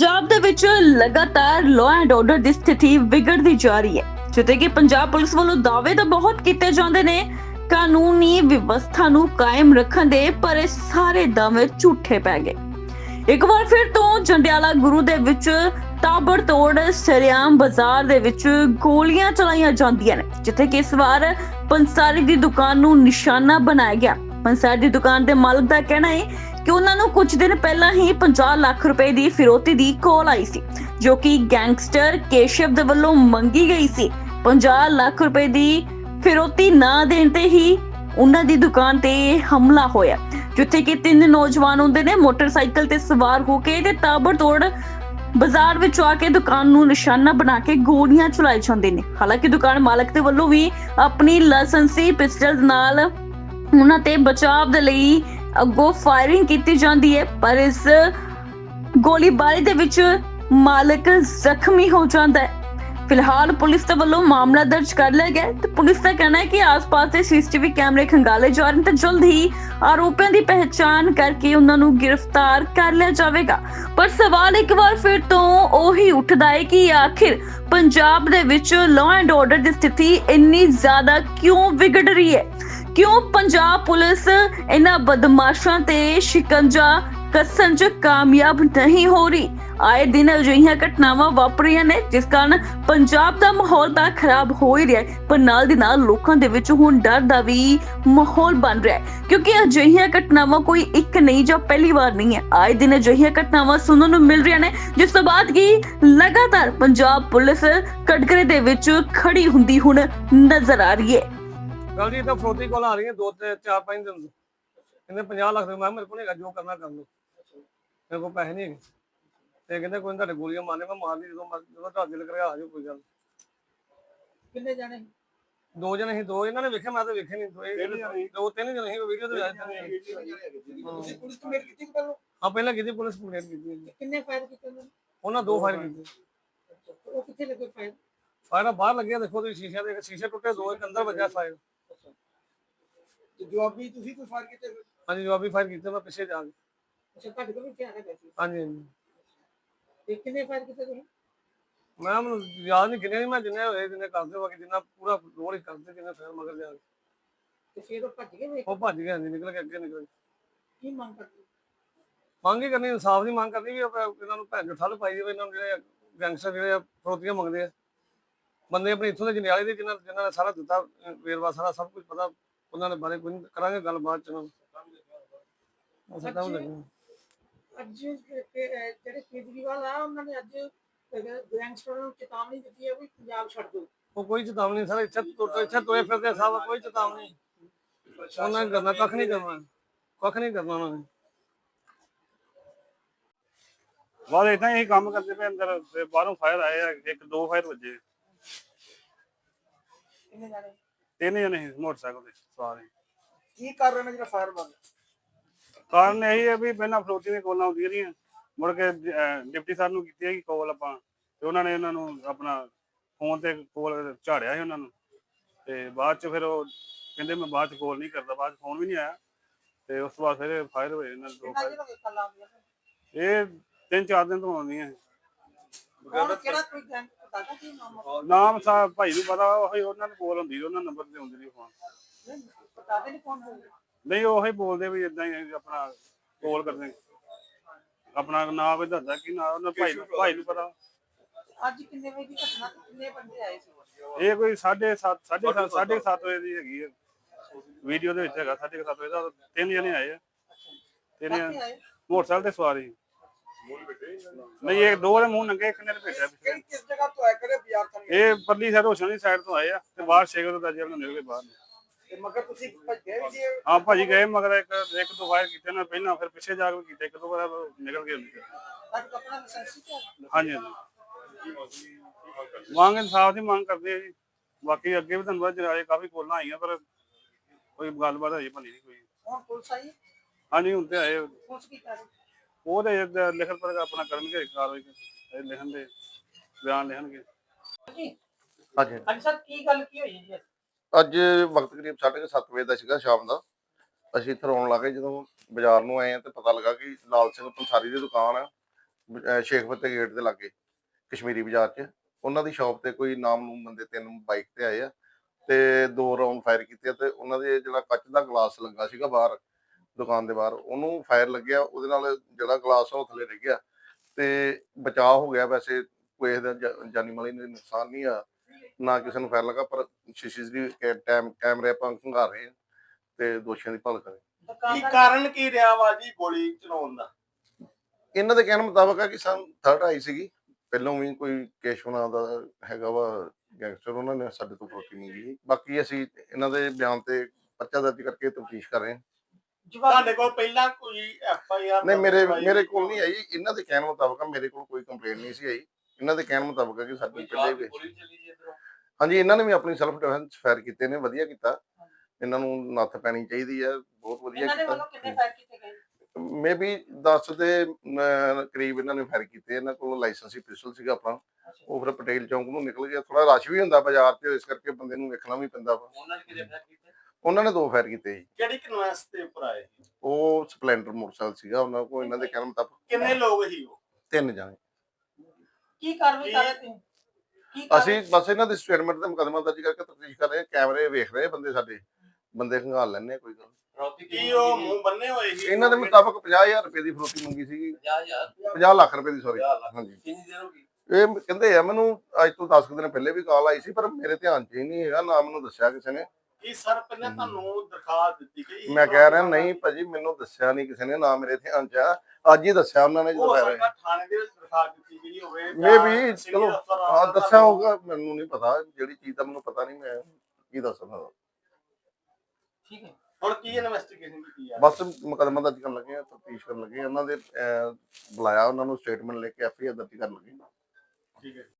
ਪੰਜਾਬ ਦੇ ਵਿੱਚ ਲਗਾਤਾਰ ਲਾਅ ਐਂਡ ਆਰਡਰ ਦੀ ਸਥਿਤੀ ਵਿਗੜਦੀ ਜਾ ਰਹੀ ਹੈ। ਜਿੱਥੇ ਕਿ ਪੰਜਾਬ ਪੁਲਿਸ ਵੱਲੋਂ ਦਾਅਵੇ ਤਾਂ ਬਹੁਤ ਕੀਤੇ ਜਾਂਦੇ ਨੇ, ਕਾਨੂੰਨੀ ਵਿਵਸਥਾ ਨੂੰ ਕਾਇਮ ਰੱਖਣ ਦੇ, ਪਰ ਇਹ ਸਾਰੇ ਦਾਅਵੇ ਝੂਠੇ ਪੈ ਗਏ। ਇੱਕ ਵਾਰ ਫਿਰ ਤੋਂ ਜੰਡਿਆਲਾ ਗੁਰੂ ਦੇ ਵਿੱਚ ਤਾਬੜਤੋੜ ਸਰਿਆਮ ਬਾਜ਼ਾਰ ਦੇ ਵਿੱਚ ਗੋਲੀਆਂ ਚਲਾਈਆਂ ਜਾਂਦੀਆਂ ਨੇ, ਜਿੱਥੇ ਕਿ ਇਸ ਵਾਰ ਪੰਸਾਰੀ ਦੀ ਦੁਕਾਨ ਨੂੰ ਨਿਸ਼ਾਨਾ ਬਣਾਇਆ ਗਿਆ। ਪੰਸਾਰੀ ਦੀ ਦੁਕਾਨ ਦੇ ਮਾਲਕ ਦਾ ਕਹਿਣਾ ਹੈ ਕਿ ਉਹਨਾਂ ਨੂੰ ਕੁਝ ਦਿਨ ਪਹਿਲਾਂ ਹੀ 50 ਲੱਖ ਰੁਪਏ ਦੀ ਫਿਰੋਤੀ ਦੀ ਕਾਲ ਆਈ ਸੀ, ਜੋ ਕਿ ਗੈਂਗਸਟਰ ਕੇਸ਼ਵ ਦੇ ਵੱਲੋਂ ਮੰਗੀ ਗਈ ਸੀ। 50 ਲੱਖ ਰੁਪਏ ਦੀ ਫਿਰੌਤੀ ਨਾ ਦੇਣ ਤੇ ਹੀ ਉਹਨਾਂ ਦੀ ਦੁਕਾਨ ਤੇ ਹਮਲਾ ਹੋਇਆ, ਜਿੱਥੇ ਕਿ ਤਿੰਨ ਨੌਜਵਾਨ ਹੁੰਦੇ ਨੇ, ਮੋਟਰਸਾਈਕਲ ਤੇ ਸਵਾਰ ਹੋ ਕੇ ਤੇ ਤਾਬੜਤੋੜ ਬਾਜ਼ਾਰ ਵਿੱਚ ਆ ਕੇ ਦੁਕਾਨ ਨੂੰ ਨਿਸ਼ਾਨਾ ਬਣਾ ਕੇ ਗੋਲੀਆਂ ਚਲਾਈ ਜਾਂਦੇ ਨੇ। ਹਾਲਾਂਕਿ ਦੁਕਾਨ ਮਾਲਕ ਦੇ ਵੱਲੋਂ ਵੀ ਆਪਣੀ ਲਾਇਸੈਂਸੀ ਪਿਸਟਲ ਨਾਲ ਉਹਨਾਂ ਤੇ ਬਚਾਅ ਦੇ ਲਈ ਅੱਗੋਂ ਫਾਇਰਿੰਗ ਕੀਤੀ ਜਾਂਦੀ ਹੈ, ਪਰ ਇਸ ਗੋਲੀਬਾਰੀ ਦੇ ਵਿੱਚ ਮਾਲਕ ਜ਼ਖਮੀ ਹੋ ਜਾਂਦਾ ਹੈ। ਫਿਲਹਾਲ ਪੁਲਿਸ ਦੇ ਵੱਲੋਂ ਮਾਮਲਾ ਦਰਜ ਕਰ ਲਿਆ ਗਿਆ ਤੇ ਪੁਲਿਸ ਦਾ ਕਹਿਣਾ ਹੈ ਕਿ ਆਸ-ਪਾਸ ਦੇ ਸੀਸੀਟੀਵੀ ਕੈਮਰੇ ਖੰਗਾਲੇ ਜਾ ਰਹੇ ਨੇ ਤੇ ਜਲਦ ਹੀ ਆਰੋਪੀਆਂ ਦੀ ਪਹਿਚਾਣ ਕਰਕੇ ਉਹਨਾਂ ਨੂੰ ਗ੍ਰਿਫਤਾਰ ਕਰ ਲਿਆ ਜਾਵੇਗਾ। ਪਰ ਸਵਾਲ ਇੱਕ ਵਾਰ ਫਿਰ ਤੋਂ ਉਹੀ ਉੱਠਦਾ ਹੈ ਕਿ ਆਖਿਰ ਪੰਜਾਬ ਦੇ ਵਿੱਚ ਲਾਅ ਐਂਡ ਆਰਡਰ ਦੀ ਸਥਿਤੀ ਇੰਨੀ ਜ਼ਿਆਦਾ ਕਿਉਂ ਵਿਗੜ ਰਹੀ ਹੈ? ਕਿਉਂ ਪੰਜਾਬ ਪੁਲਿਸ ਇਹਨਾਂ ਬਦਮਾਸ਼ਾਂ ਤੇ ਸ਼ਿਕੰਜਾ ਕੱਸਣ 'ਚ ਕਾਮਯਾਬ ਨਹੀਂ ਹੋ ਰਹੀ? ਆਏ ਦਿਨ ਅਜਿਹੀਆਂ ਘਟਨਾਵਾਂ ਵਾਪਰੀਆਂ ਨੇ, ਜਿਸ ਕਾਰਨ ਪੰਜਾਬ ਦਾ ਮਾਹੌਲ ਤਾਂ ਖਰਾਬ ਹੋ ਹੀ ਰਿਹਾ ਹੈ, ਪਰ ਨਾਲ ਦੀ ਨਾਲ ਲੋਕਾਂ ਦੇ ਵਿੱਚ ਹੁਣ ਡਰ ਦਾ ਵੀ ਮਾਹੌਲ ਬਣ ਰਿਹਾ ਹੈ। ਕਿਉਂਕਿ ਅਜਿਹੀਆਂ ਘਟਨਾਵਾਂ ਕੋਈ ਇੱਕ ਨਹੀਂ, ਜਾਂ ਪਹਿਲੀ ਵਾਰ ਨਹੀਂ ਹੈ। ਆਏ ਦਿਨ ਅਜਿਹੀਆਂ ਘਟਨਾਵਾਂ ਸੁਣਨ ਨੂੰ ਮਿਲ ਰਹੀਆਂ ਨੇ, ਜਿਸ ਤੋਂ ਬਾਅਦ ਕਿ ਲਗਾਤਾਰ ਪੰਜਾਬ ਪੁਲਿਸ ਕਟਕਰੇ ਦੇ ਵਿੱਚ ਖੜੀ ਹੁੰਦੀ ਹੁਣ ਨਜ਼ਰ ਆ ਰਹੀ ਹੈ। ਗੱਲ ਜੀ ਤਾਂ ਫਰੋਤੀ ਕੋਲ ਆ ਰਹੀ ਹੈ ਦੋ ਤੇ ਚਾਰ ਪੰਜ ਦਿਨ ਤੋਂ। ਕਹਿੰਦੇ 50 ਲੱਖ ਰੁਪਏ ਮੈਂ ਮੇਰੇ ਕੋਲ ਨਹੀਂ ਹੈਗਾ ਜੋ ਕਰਨਾ ਕਰ ਲਓ। ਮੇਰੇ ਕੋਲ ਪੈਸੇ ਨਹੀਂ ਹੈਗੇ। ਤੇ ਕਹਿੰਦੇ ਕੋਈ ਤੁਹਾਡੇ ਗੋਲੀਆਂ ਮਾਰਨੇ ਮੈਂ ਮਾਰ ਲਈ ਜਦੋਂ ਮਰ- ਜਦੋਂ ਤੁਹਾਡੇ ਦਿਲ ਕਰਿਆ ਆ ਜਾਓ ਕੋਈ ਗੱਲ ਨੀ। ਕਿੰਨੇ ਜਾਣੇ ਦੋ ਜਣੇ ਸੀ ਦੋ। ਇਹਨਾਂ ਨੇ ਵੇਖਿਆ ਮੈਂ ਤਾਂ ਵੇਖੇ ਨਹੀਂ ਦੋ ਇਹ- ਦੋ ਤਿੰਨ ਜਣੇ ਸੀ ਵੀਡੀਓ ਤੇ ਆਏ ਸੀ। ਤੁਸੀਂ ਪੁਲਿਸ ਕੰਪਲੇਂਟ ਕੀਤੀ ਕਿ ਪਹਿਲਾਂ? ਆ ਪਹਿਲਾਂ ਕੀਤੀ ਪੁਲਿਸ ਕੰਪਲੇਂਟ ਕੀਤੀ ਜੀ। ਕਿੰਨੇ ਫਾਇਰ ਕੀਤੇ ਉਹਨਾਂ ਨੇ? ਉਹਨਾਂ ਦੋ ਫਾਇਰ ਕੀਤੇ। ਉਹ ਕਿੱਥੇ ਲੱਗੇ ਫਾਇਰ ਫਾਇਰ ਬਾਹਰ ਲੱਗਿਆ ਦੇਖੋ ਤੁਸੀਂ ਸ਼ੀਸ਼ੇ ਦੇ ਸ਼ੀਸ਼ੇ ਟੁੱਟੇ ਦੋ ਇੱਕ ਅੰਦਰ ਵੱਜਾ ਫਾਇਰ ਤੇ ਜਵਾਬੀ ਤੁਸੀਂ ਕੋਈ ਫਾਇਰ ਕੀਤੇ ਫਿਰ? ਹਾਂਜੀ ਜਵਾਬੀ ਫਾਇਰ ਕੀਤੇ ਮੈਂ ਪਿੱਛੇ ਜਾ ਕੇ। ਅੱਛਾ ਤੁਹਾਡੇ ਕੋਲ ਵੀ ਹਥਿਆਰ ਹੈਗਾ ਸੀ ਹਾਂਜੀ ਹਾਂਜੀ। ਤੇ ਕਿੰਨੇ ਫਾਇਰ ਕੀਤੇ ਤੁਸੀਂ? ਮੈਂ ਮੈਨੂੰ ਯਾਦ ਨਹੀਂ ਕਿੰਨੇ ਨਹੀਂ ਮੈਂ ਜਿੰਨੇ ਹੋਏ ਜਿੰਨੇ ਕਰਦੇ ਬਾਕੀ ਜਿੰਨਾ ਪੂਰਾ ਰੋਲ ਹੀ ਕਰਦੇ ਜਿੰਨੇ ਫਾਇਰ ਮਗਰ ਜਾ ਕੇ। ਤੇ ਫਿਰ ਉਹ ਭੱਜ ਗਏ ਉਹ ਭੱਜ ਗਿਆ ਜੀ ਨਿਕਲ ਕੇ ਅੱਗੇ ਨਿਕਲ ਗਏ। ਕੀ ਮੰਗ ਕਰਦੇ? ਮੰਗ ਹੀ ਕਰਨੀ ਇਨਸਾਫ ਦੀ ਮੰਗ ਕਰਨੀ ਵੀ ਆਪਾਂ ਇਹਨਾਂ ਨੂੰ ਭੈਣ ਚੋ ਠੱਲ ਪਾਈ ਜਾਵੇ ਇਹਨਾਂ ਨੂੰ ਜਿਹੜੇ ਗੈਂਗਸਟਰ ਜਿਹੜੇ ਆ ਫਰੋਤੀਆਂ ਮੰਗਦੇ ਆ। ਬੰਦੇ ਆਪਣੇ ਇੱਥੋਂ ਦੇ ਜੰਡਿਆਲੇ ਦੇ ਜਿਨ੍ਹਾਂ ਜਿਨ੍ਹਾਂ ਨੇ ਸਾਰਾ ਦਿੱਤਾ ਅਹ ਵੇਰਵਾ ਸਾਰਾ ਸਭ ਕੁਝ ਪਤਾ ਉਹਨਾਂ ਦੇ ਬਾਰੇ ਕੋਈ ਕਰਾਂਗੇ ਗੱਲ ਬਾਅਦ ਚ ਉਹਨਾਂ ਨੂੰ ਸਾਡਾ ਉਹ ਲੱਗਣਾ ਅੱਜ ਕਿ- ਜਿਹੜੇ ਕੇਜਰੀਵਾਲ ਆ ਉਹਨਾਂ ਨੇ ਅੱਜ ਗੈਂਗਸਟਰ ਨੂੰ ਚੇਤਾਵਨੀ ਦਿੱਤੀ ਹੈ ਵੀ ਪੰਜਾਬ ਛੱਡ ਦਿਓ। ਉਹ ਕੋਈ ਚੇਤਾਵਨੀ ਨਹੀਂ ਸਰ ਇੱਥੇ ਤੁਰ ਇੱਥੇ ਤੁਰੇ ਫਿਰਦੇ ਸਭ ਕੋਈ ਚੇਤਾਵਨੀ। ਉਹਨਾਂ ਨੇ ਕਰਨਾ ਕੱਖ ਨਹੀਂ ਕਰਨਾ ਕੱਖ ਨਹੀਂ ਕਰਨਾ ਉਹਨਾਂ ਨੇ। ਬਾਅਦ ਇਦਾਂ ਹੀ ਕੰਮ ਕਰਦੇ ਪਏ ਅੰਦਰ ਤੇ ਬਾਹਰੋਂ ਫਾਇਰ ਆਏ ਆ ਇੱਕ ਦੋ ਫਾਇਰ ਵੱਜੇ। ਕਿੰਨੇ ਜਾਣੇ? ਤਿੰਨ ਜਣੇ ਸੀ ਮੋਟਰਸਾਈਕਲ ਤੇ ਸਵਾਰ ਕੀ ਕਰ ਰਹੇ ਨੇ ਜਿਹੜਾ ਫਾਇਰ ਮਾਰ ਕਾਰਨ ਇਹੀ ਹੈ ਵੀ ਪਹਿਲਾਂ ਫਲੋਤੀ ਦੀਆਂ ਕੋਲਾਂ ਆਉਂਦੀਆਂ ਰਹੀਆਂ। ਮੁੜ ਕੇ ਅਹ, ਡਿਪਟੀ ਸਾਹਿਬ ਨੂੰ ਕੀਤੀ ਹੈਗੀ ਕੋਲ ਆਪਾਂ। ਤੇ ਉਹਨਾਂ ਨੇ ਉਹਨਾਂ ਨੂੰ ਆਪਣਾ ਫੋਨ ਤੇ ਕੋਲ ਝਾੜਿਆ ਸੀ ਉਹਨਾਂ ਨੂੰ। ਤੇ ਬਾਅਦ ਚ ਫਿਰ ਉਹ ਕਹਿੰਦੇ ਮੈਂ ਬਾਅਦ ਚ ਕੋਲ ਨਹੀਂ ਕਰਦਾ ਬਾਅਦ ਚ ਫੋਨ ਵੀ ਨਹੀਂ ਆਇਆ। ਤੇ ਉਸ ਤੋਂ ਬਾਅਦ ਫਿਰ ਫਾਇਰ ਹੋਏ ਇਹਨਾਂ ਦੇ ਦੋ ਕਿੰਨਾ fire। ਜਿਹੜਾ ਕੱਲ ਆਉਂਦੀਆਂ ਨੇ? ਇਹ ਤਿੰਨ ਚਾਰ ਦਿਨ ਤੋਂ ਆਉਂਦੀਆਂ ਕੌਣ ਕਿਹੜਾ ਕੋਈ ਗੈਂਗ ਪਤਾ ਕੀ ਨਾਮ ਆ? ਨਾਮ ਸਾ ਭਾਈ ਨੂੰ ਪਤਾ ਉਹੀ ਉਹਨਾਂ ਨੂੰ ਕੋਲ ਹੁੰਦੀ ਉਹਨਾਂ ਨੰਬਰ ਤੇ ਹੁੰਦੀ ਨਹੀਂ ਫੋਨ। ਨਹੀਂ, ਪਤਾ ਤੇ ਨਹੀਂ ਕੌਣ ਹੋਊਗਾ ਨਹੀਂ ਉਹੀ ਬੋਲਦੇ ਵੀ ਇਦਾਂ ਹੀ ਆਪਣਾ ਕੋਲ ਕਰਦੇ ਆਪਣਾ ਨਾਮ ਵੀ ਦੱਸਦਾ ਕਿ ਨਾ ਉਹਨਾਂ ਭਾਈ ਨੂੰ ਭਾਈ ਨੂੰ ਪਤਾ। ਅੱਜ ਕਿੰਨੇ ਵਜੇ ਦੀ ਘਟਨਾ ਤੇ ਕਿੰਨੇ ਬੰਦੇ ਆਏ ਸੀ? ਇਹ ਕੋਈ 7:30 7:30 7:30 ਵਜੇ ਦੀ ਹੈਗੀ ਹੈ ਵੀਡੀਓ ਦੇ ਵਿੱਚ ਹੈਗਾ 7:30 ਵਜੇ ਦਾ ਤਿੰਨ ਜਣੇ ਆਏ ਆ। ਤਿੰਨ ਜਣੇ। ਆਏ? ਮੋਟਰਸਾਈਕਲ ਤੇ ਸਵਾਰੀ। ਨਹੀਂ ਇਹ ਦੋ ਦੇ ਮੂੰਹ ਨੰਗੇ ਇੱਕ ਨੇ ਭੇਜਿਆ ਪਿੱਛੇ। ਕਿਸ ਜਗ੍ਹਾ ਤੋਂ ਆਏ? ਕਿਹੜੇ ਬਾਜ਼ਾਰ ਤੋਂ ਇਹ ਪਰਲੀ ਸਾਈਡ ਹੋਸ਼ਨ ਦੀ ਸਾਈਡ ਤੋਂ ਆਏ ਆ ਤੇ ਬਾਹਰ ਸ਼ੇਗਰ ਦਾ ਜੇਲ੍ਹ ਨੂੰ ਨਿਕਲ ਕੇ ਬਾਹਰ ਤੇ ਮਗਰ ਤੁਸੀਂ ਭੱਜ ਗਏ ਵੀ ਜੀ? ਆ ਭਾਜੀ ਗਏ ਮਗਰ ਇੱਕ ਇੱਕ ਦੋ ਵਾਰ ਕੀਤੇ ਨਾ ਪਹਿਲਾਂ ਫਿਰ ਪਿੱਛੇ ਜਾ ਕੇ ਕੀਤੇ ਇੱਕ ਦੋ ਵਾਰ ਨਿਕਲ ਗਏ ਅੱਜ ਆਪਣਾ ਲਾਇਸੈਂਸ ਹੀ ਚੱਲ ਹਾਂਜੀ ਹਾਂਜੀ। ਮੰਗ ਇਨਸਾਫ ਦੀ ਮੰਗ ਕਰਦੇ ਆ ਜੀ। ਬਾਕੀ ਅੱਗੇ ਵੀ ਤੁਹਾਨੂੰ ਪਤਾ ਜਰਾਏ ਕਾਫੀ ਕੋਲਾਂ ਆਈਆਂ ਪਰ ਕੋਈ ਗੱਲਬਾਤ ਹਜੇ ਬਣੀ ਨਹੀਂ ਕੋਈ। ਹੁਣ ਪੁਲਿਸ ਆਈ? ਹਾਂਜੀ ਹੁਣ ਤੇ ਆਏ। ਪੁਲਿਸ ਕੀ ਕਰ ਰਹੀ? ਉਹ ਤੇ ਏਦਾਂ ਲਿਖਤ ਪਰ ਆਪਣਾ ਕਰਨਗੇ ਕਾਰਵਾਈ ਇਹ ਲਿਖਣ ਦੇ ਬਿਆਨ ਲਿਖਣਗੇ। ਜੀ ਹਾਂਜੀ। ਅੱਜ ਸਰ ਕੀ ਗੱਲ ਕੀ ਹੋਈ ਜੀ? ਅੱਜ ਵਕਤ ਕਰੀਬ 7:30 ਵਜੇ ਦਾ ਸੀਗਾ ਸ਼ਾਮ ਦਾ। ਅਸੀਂ ਇੱਥੇ ਆਉਣ ਲੱਗੇ ਜਦੋਂ ਬਾਜ਼ਾਰ ਨੂੰ ਆਏ ਆ ਤੇ ਪਤਾ ਲੱਗਾ ਕਿ ਲਾਲ ਸਿੰਘ ਪੰਸਾਰੀ ਦੀ ਦੁਕਾਨ ਆ ਅਹ ਸ਼ੇਖ ਫਤਿਹ ਗੇਟ ਦੇ ਲਾਗੇ ਕਸ਼ਮੀਰੀ ਬਾਜ਼ਾਰ 'ਚ। ਉਹਨਾਂ ਦੀ ਸ਼ਾਪ ਤੇ ਕੋਈ ਨਾਮ ਨੂੰ ਬੰਦੇ ਤਿੰਨ ਬਾਈਕ ਤੇ ਆਏ ਆ ਤੇ ਦੋ ਰਾਉਂਡ ਫਾਇਰ ਕੀਤੇ ਤੇ ਉਹਨਾਂ ਦੇ ਜਿਹੜਾ ਕੱਚ ਦਾ ਗਲਾਸ ਲੱਗਾ ਸੀਗਾ ਬਾਹਰ ਦੁਕਾਨ ਦੇ ਬਾਹਰ ਉਹਨੂੰ ਫਾਇਰ ਲੱਗਿਆ ਉਹਦੇ ਨਾਲ ਜਿਹੜਾ ਗਲਾਸ ਆ ਉਹ ਥੱਲੇ ਡਿੱਗ ਗਿਆ ਤੇ ਬਚਾਅ ਹੋ ਗਿਆ ਵੈਸੇ ਕੋਈ ਇਹਦਾ ਜਾ- ਜਾਨੀ ਮਾਲੀ ਨੂੰ ਨੁਕਸਾਨ ਨਹੀਂ ਆ ਨਾ ਕਿਸੇ ਨੂੰ ਫਾਇਰ ਲੱਗਾ ਪਰ ਸ਼ੀਸ਼ੇ ਦੀ ਟਾਈਮ ਕੈਮਰੇ ਆਪਾਂ ਖੰਗਾਰ ਰਹੇ ਹਾਂ ਤੇ ਦੋਸ਼ੀਆਂ ਦੀ ਭਾਲ ਕਰ। ਕੀ ਕਾਰਨ ਕੀ ਰਿਹਾ ਵਾ ਜੀ ਗੋਲੀ ਚਲਾਉਣ ਦਾ ਇਹਨਾਂ ਦੇ ਕਹਿਣ ਮੁਤਾਬਕ ਹੈ ਕਿ ਸਾਨੂੰ ਥਰਡ ਆਈ ਸੀਗੀ ਪਹਿਲਾਂ ਵੀ ਕੋਈ ਕੇਸ਼ਵਨਾ ਦਾ ਹੈਗਾ ਵਾ ਗੈਂਗਸਟਰ ਉਹਨਾਂ ਨੇ ਸਾਡੇ ਤੋਂ ਫਰੋਤੀ ਮੰਗੀ। ਬਾਕੀ ਅਸੀਂ ਇਹਨਾਂ ਦੇ ਬਿਆਨ ਤੇ ਪਰਚਾ ਦਰਜ ਕਰਕੇ ਤਫਤੀਸ਼ ਕਰ ਰਹੇ ਹਾਂ ਤੁਹਾਡੇ ਕੋਲ ਪਹਿਲਾਂ ਕੋਈ ਐਫ ਆਈ ਆਰ ਨਹੀਂ ਮੇਰੇ ਮੇਰੇ ਕੋਲ ਨਹੀਂ ਆਈ। ਇਹਨਾਂ ਦੇ ਕਹਿਣ ਮੁਤਾਬਕ ਮੇਰੇ ਕੋਲ ਕੋਈ ਕੰਪਲੇਂਟ ਨਹੀਂ ਸੀ ਆਈ। ਇਹਨਾਂ ਦੇ ਕਹਿਣ ਮੁਤਾਬਕ ਕਿ ਸਾਡੀ ਪਹਿਲੇ ਵੀ ਹਾਂਜੀ ਇਹਨਾਂ ਨੇ ਵੀ ਆਪਣੀ ਸੈਲਫ ਡਿਫੈਂਸ ਫਾਇਰ ਕੀਤੇ ਨੇ ਵਧੀਆ ਕੀਤਾ। ਇਹਨਾਂ ਨੂੰ ਨੱਥ ਪੈਣੀ ਚਾਹੀਦੀ ਹੈ ਬਹੁਤ ਵਧੀਆ ਇਹਨਾਂ ਦੇ ਕੀਤਾ। ਵੱਲੋਂ ਕਿੰਨੇ ਫਾਇਰ ਕੀਤੇ ਗਏ? ਮੇਬੀ 10 ਦੇ ਕਰੀਬ ਇਹਨਾਂ ਨੇ ਫਾਇਰ ਕੀਤੇ। ਇਹਨਾਂ ਕੋਲ ਲਾਇਸੈਂਸੀ ਪਿਸਟਲ ਸੀਗਾ ਆਪਣਾ। ਉਹ ਫਿਰ ਪਟੇਲ ਚੌਂਕ ਨੂੰ ਨਿਕਲ ਗਿਆ। ਥੋੜਾ ਰਸ਼ ਵੀ ਹੁੰਦਾ ਬਾਜ਼ਾਰ 'ਚ ਇਸ ਕਰਕੇ ਬੰਦੇ ਨੂੰ ਵੇਖਣਾ ਵੀ ਪੈਂਦਾ ਵਾ। ਉਹਨਾਂ ਨੇ ਕਿਹਦੇ ਫਾਇਰ ਕੀਤੇ? ਉਹਨਾਂ ਨੇ ਦੋ ਫਾਇਰ ਕੀਤੇ ਜੀ ਕਿਹੜੀ ਕਨਵੈਂਸ ਦੇ ਉੱਪਰ ਆਏ ਉਹ ਸਪਲੈਂਡਰ ਮੋਟਰਸਾਈਕਲ ਸੀਗਾ ਉਹਨਾਂ ਕੋਲ ਇਹਨਾਂ ਦੇ ਕਹਿਣ ਮੁਤਾਬਕ। ਕਿੰਨੇ ਲੋਕ ਸੀ ਉਹ? ਤਿੰਨ ਜਾਣੇ। ਕੀ ਕਾਰਵਾਈ ਕਰ ਰਹੇ ਤੁਸੀਂ? ਅਸੀਂ ਬਸ ਇਹਨਾਂ ਦੇ ਸਟੇਟਮੈਂਟ ਤੇ ਮੁਕਦਮਾ ਦਰਜ ਕਰਕੇ ਤਫਤੀਸ਼ ਕਰ ਰਹੇ ਹਾਂ। ਕੈਮਰੇ ਵੇਖ ਰਹੇ ਬੰਦੇ ਸਾਡੇ ਬੰਦੇ ਖੰਗਾਲ ਲੈਣੇ ਕੋਈ ਗੱਲ। ਕੀ ਉਹ ਮੂੰਹ ਬੰਨੇ ਹੋਏ ਸੀ? ਇਹਨਾਂ ਦੇ ਮੁਤਾਬਕ 50000 ਰੁਪਏ ਦੀ ਫਰੋਤੀ ਮੰਗੀ ਸੀਗੀ। 50 ਲੱਖ ਰੁਪਏ ਦੀ ਸੌਰੀ ਹਾਂਜੀ। ਕਿੰਨੀ ਦੇਰ ਹੋ ਗਈ? ਇਹ ਕਹਿੰਦੇ ਆ ਮੈਨੂੰ ਅੱਜ ਤੋਂ 10 ਕੁ ਦਿਨ ਪਹਿਲੇ ਵੀ ਕਾਲ ਆਈ ਸੀ ਪਰ ਮੇਰੇ ਧਿਆਨ 'ਚ ਹੀ ਨਹੀਂ ਹੈਗਾ ਨਾ ਮੈਨੂੰ ਦੱਸਿਆ ਕਿਸੇ ਨੇ। ਕੀ ਸਰ ਪਹਿਲਾਂ ਤੁਹਾਨੂੰ ਦਰਖਾਸਤ ਦਿੱਤੀ ਗਈ? ਮੈਂ ਕਹਿ ਰਿਹਾ ਨਹੀਂ ਭਾਜੀ ਮੈਨੂੰ ਦੱਸਿਆ ਨਹੀਂ ਕਿਸੇ ਨੇ ਨਾ ਮੇਰੇ ਧਿਆਨ 'ਚ। ਅੱਜ ਹੀ ਦੱਸਿਆ ਉਹਨਾਂ ਨੇ ਜਦੋਂ ਸਕਦਾ ਥਾਣੇ ਦੇ ਵਿੱਚ ਦਰਖਾਸਤ ਦਿੱਤੀ ਗਈ ਹੋਵੇ ਮੇ ਵੀ ਚਲੋ ਹਾਂ ਦੱਸਿਆ ਹੋਊਗਾ ਮੈਨੂੰ ਨਹੀਂ ਪਤਾ ਜਿਹੜੀ ਚੀਜ਼ ਦਾ ਮੈਨੂੰ ਪਤਾ ਨਹੀਂ ਮੈਂ ਕੀ ਦੱਸ ਸਕਦਾ। ਠੀਕ ਹੈ। ਹੁਣ ਕੀ ਇਨਵੈਸਟੀਗੇਸ਼ਨ ਕੀਤੀ ਆ ਬਸ ਮੁਕਦਮਾ ਦਰਜ ਕਰਨ ਲੱਗੇ ਆ ਤਫਤੀਸ਼ ਕਰਨ ਲੱਗੇ ਆ। ਉਹਨਾਂ ਦੇ ਅਹ, ਬੁਲਾਇਆ ਉਹਨਾਂ ਨੂੰ ਸਟੇਟਮੈਂਟ ਲੈ ਕੇ ਐਫਆਈਆਰ ਦਰਜ ਕਰਨ ਲੱਗੇ ਆ। ਠੀਕ ਹੈ।